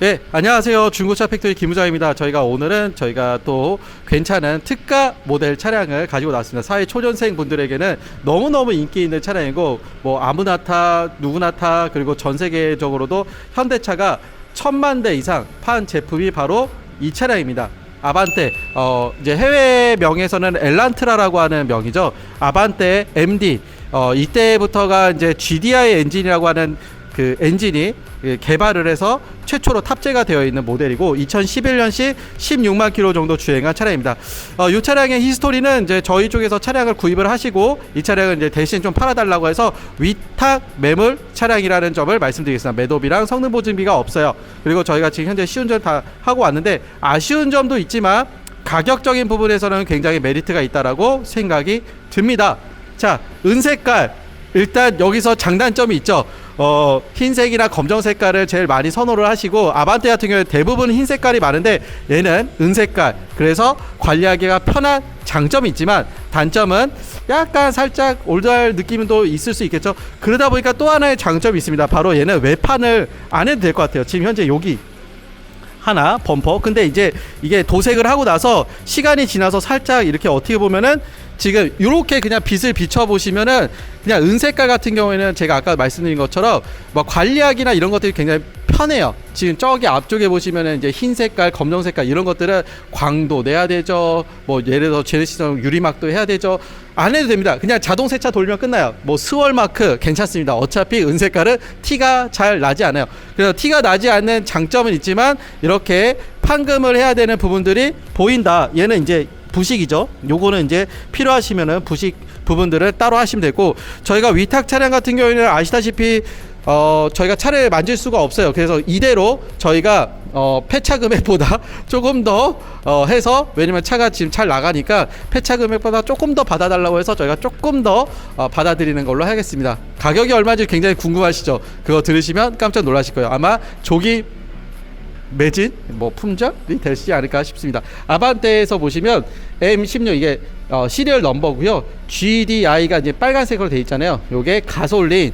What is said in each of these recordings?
네, 안녕하세요. 중고차 팩토리 김우장입니다. 저희가 오늘은 저희가 또 괜찮은 특가 모델 차량을 가지고 나왔습니다. 사회 초년생 분들에게는 너무너무 인기 있는 차량이고 뭐 아무나 타, 누구나 타, 그리고 전 세계적으로도 현대차가 천만 대 이상 판 제품이 바로 이 차량입니다. 아반떼 어 이제 해외 명에서는 엘란트라라고 하는 명이죠. 아반떼 MD 어 이때부터가 이제 GDI 엔진이라고 하는 그 엔진이 그 개발을 해서 최초로 탑재가 되어 있는 모델이고 2011년식 16만 킬로 정도 주행한 차량입니다. 어, 이 차량의 히스토리는 이제 저희 쪽에서 차량을 구입을 하시고 이 차량을 이제 대신 좀 팔아달라고 해서 위탁 매물 차량이라는 점을 말씀드리겠습니다. 매도비랑 성능 보증비가 없어요. 그리고 저희가 지금 현재 시운전 다 하고 왔는데 아쉬운 점도 있지만 가격적인 부분에서는 굉장히 메리트가 있다라고 생각이 듭니다. 자, 은색깔 일단 여기서 장단점이 있죠. 어, 흰색이나 검정 색깔을 제일 많이 선호를 하시고 아반떼 같은 경우에 대부분 흰 색깔이 많은데 얘는 은색깔. 그래서 관리하기가 편한 장점이 있지만 단점은 약간 살짝 올드할 느낌도 있을 수 있겠죠. 그러다 보니까 또 하나의 장점이 있습니다. 바로 얘는 외판을 안 해도 될 것 같아요. 지금 현재 여기 하나 범퍼. 근데 이제 이게 도색을 하고 나서 시간이 지나서 살짝 이렇게 어떻게 보면은 지금 이렇게 그냥 빛을 비춰 보시면은 그냥 은색깔 같은 경우에는 제가 아까 말씀드린 것처럼 뭐 관리하기나 이런 것들이 굉장히 편해요. 지금 저기 앞쪽에 보시면은 이제 흰 색깔, 검정 색깔 이런 것들은 광도 내야 되죠. 뭐 예를 들어 제네시스는 유리막도 해야 되죠. 안 해도 됩니다. 그냥 자동 세차 돌면 끝나요. 뭐 스월 마크 괜찮습니다. 어차피 은색깔은 티가 잘 나지 않아요. 그래서 티가 나지 않는 장점은 있지만 이렇게 판금을 해야 되는 부분들이 보인다. 얘는 이제 부식이죠. 요거는 이제 필요하시면은 부식 부분들을 따로 하시면 되고 저희가 위탁 차량 같은 경우에는 아시다시피 어 저희가 차를 만질 수가 없어요. 그래서 이대로 저희가 어 폐차 금액보다 조금 더 어, 해서 왜냐면 차가 지금 잘 나가니까 폐차 금액보다 조금 더 받아달라고 해서 저희가 조금 더 어, 받아들이는 걸로 하겠습니다. 가격이 얼마인지 굉장히 궁금하시죠? 그거 들으시면 깜짝 놀라실 거예요. 아마 조기 매진 뭐 품절이 되지 않을까 싶습니다. 아반떼에서 보시면 M16 이게 어, 시리얼 넘버고요. GDI가 이제 빨간색으로 돼 있잖아요. 요게 가솔린,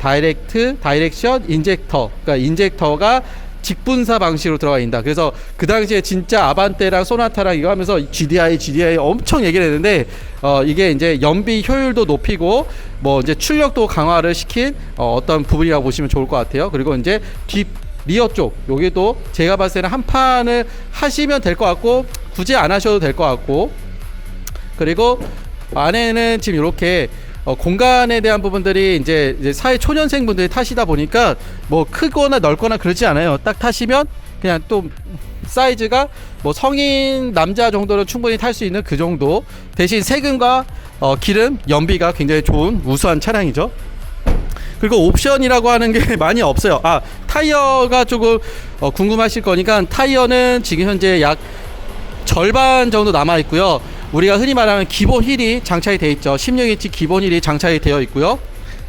다이렉트, 다이렉션, 인젝터. 그러니까 인젝터가 직분사 방식으로 들어가 있다. 그래서 그 당시에 진짜 아반떼랑 소나타랑 이거 하면서 GDI, GDI 엄청 얘기를 했는데 어 이게 이제 연비 효율도 높이고 뭐 이제 출력도 강화를 시킨 어, 어떤 부분이라고 보시면 좋을 것 같아요. 그리고 이제 뒷 리어 쪽 여기도 제가 봤을 때는 한 판을 하시면 될 것 같고 굳이 안 하셔도 될 것 같고 그리고 안에는 지금 이렇게 어, 공간에 대한 부분들이 이제, 이제 사회 초년생 분들이 타시다 보니까 뭐 크거나 넓거나 그러지 않아요. 딱 타시면 그냥 또 사이즈가 뭐 성인 남자 정도는 충분히 탈 수 있는 그 정도 대신 세금과 어, 기름 연비가 굉장히 좋은 우수한 차량이죠. 그리고 옵션이라고 하는 게 많이 없어요. 아 타이어가 조금 어, 궁금하실 거니까 타이어는 지금 현재 약 절반 정도 남아 있고요. 우리가 흔히 말하는 기본 힐이 장착이 되어 있죠. 16인치 기본 힐이 장착이 되어 있고요.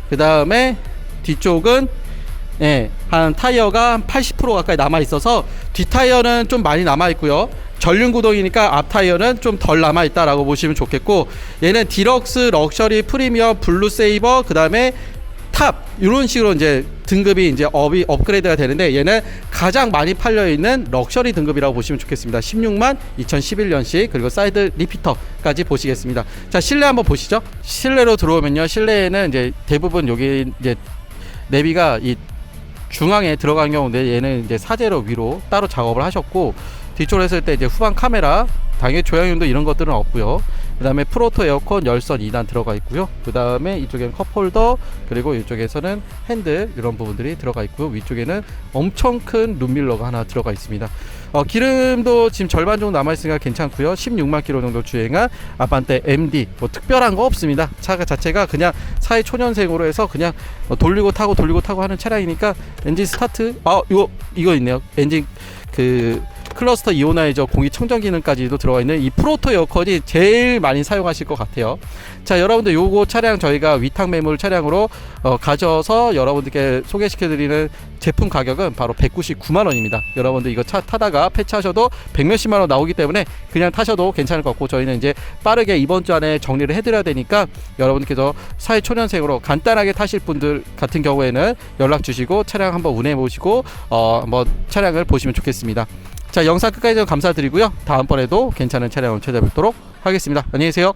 그 다음에 뒤쪽은 예, 한 타이어가 한80% 가까이 남아 있어서 뒷 타이어는 좀 많이 남아 있고요. 전륜 구동이니까 앞 타이어는 좀 덜 남아 있다라고 보시면 좋겠고 얘는 디럭스, 럭셔리, 프리미엄, 블루 세이버, 그 다음에 탑 이런 식으로 이제 등급이 이제 업이 업그레이드가 되는데 얘는 가장 많이 팔려 있는 럭셔리 등급이라고 보시면 좋겠습니다. 16만 2011년식 그리고 사이드 리피터까지 보시겠습니다. 자 실내 한번 보시죠. 실내로 들어오면요 실내에는 이제 대부분 여기 이제 내비가 이 중앙에 들어간 경우인데 얘는 이제 사제로 위로 따로 작업을 하셨고 뒤쪽으로 했을 때 이제 후방 카메라 당연히 조향용도 이런 것들은 없고요. 그 다음에 프로토 에어컨 열선 2단 들어가 있고요. 그 다음에 이쪽에는 컵홀더 그리고 이쪽에서는 핸들 이런 부분들이 들어가 있고요. 위쪽에는 엄청 큰 룸밀러가 하나 들어가 있습니다. 어, 기름도 지금 절반 정도 남아있으니까 괜찮고요. 16만 킬로 정도 주행한 아반떼 MD 뭐 특별한 거 없습니다. 차가 자체가 그냥 사회 초년생으로 해서 그냥 어, 돌리고 타고 돌리고 타고 하는 차량이니까 엔진 스타트 아 이거 이거 있네요. 엔진 그 클러스터 이오나이저 공기 청정 기능까지도 들어가 있는 이 프로토 에어컨이 제일 많이 사용하실 것 같아요. 자, 여러분들 요거 차량 저희가 위탁 매물 차량으로 어, 가져서 여러분들께 소개시켜드리는 제품 가격은 바로 199만 원입니다. 여러분들 이거 차 타다가 폐차하셔도 100몇십만 원 나오기 때문에 그냥 타셔도 괜찮을 것 같고 저희는 이제 빠르게 이번 주 안에 정리를 해드려야 되니까 여러분께서 사회 초년생으로 간단하게 타실 분들 같은 경우에는 연락 주시고 차량 한번 운해 보시고 어, 뭐 차량을 보시면 좋겠습니다. 자 영상 끝까지 감사드리고요. 다음번에도 괜찮은 차량을 찾아뵙도록 하겠습니다. 안녕히 계세요.